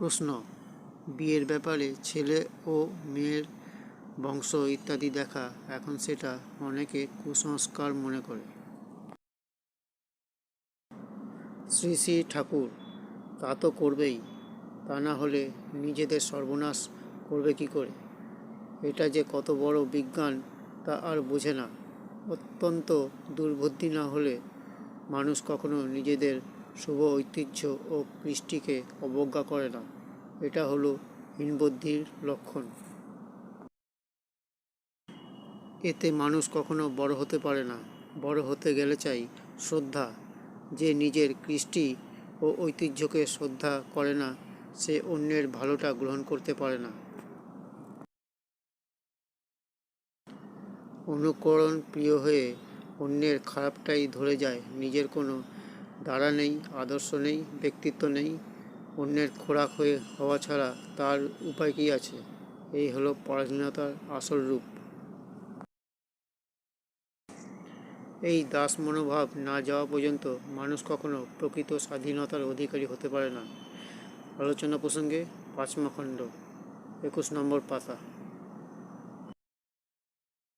প্রশ্ন। বিয়ের ব্যাপারে ছেলে ও মেয়ের বংশ ইত্যাদি দেখা, এখন সেটা অনেকে কুসংস্কার মনে করে। শ্রী শ্রী ঠাকুর, তা তো করবেই, তা না হলে নিজেদের সর্বনাশ করবে কি করে? এটা যে কত বড় বিজ্ঞান, তা আর বোঝে না। অত্যন্ত দুর্বুদ্ধি না হলে মানুষ কখনো নিজেদের শুভ ঐতিহ্য ও কৃষ্টিকে অবজ্ঞা করে না। এটা হলো হীনবুদ্ধির লক্ষণ। এতে মানুষ কখনো বড় হতে পারে না। বড় হতে গেলে চাই শ্রদ্ধা। যে নিজের কৃষ্টি ও ঐতিহ্যকে শ্রদ্ধা করে না, সে অন্যের ভালোটা গ্রহণ করতে পারে না। অনুকরণ প্রিয় হয়ে অন্যের খারাপটাই ধরে যায়। নিজের কোনো দ্বারা নেই, আদর্শ নেই, ব্যক্তিত্ব নেই, অন্যের খোরাক হয়ে হওয়া ছাড়া তার উপায় কী আছে? এই হলো পরাধীনতার আসল রূপ। এই দাস মনোভাব না যাওয়া পর্যন্ত মানুষ কখনো প্রকৃত স্বাধীনতার অধিকারী হতে পারে না। আলোচনা প্রসঙ্গে পাঁচমা খণ্ড, একুশ নম্বর পাতা।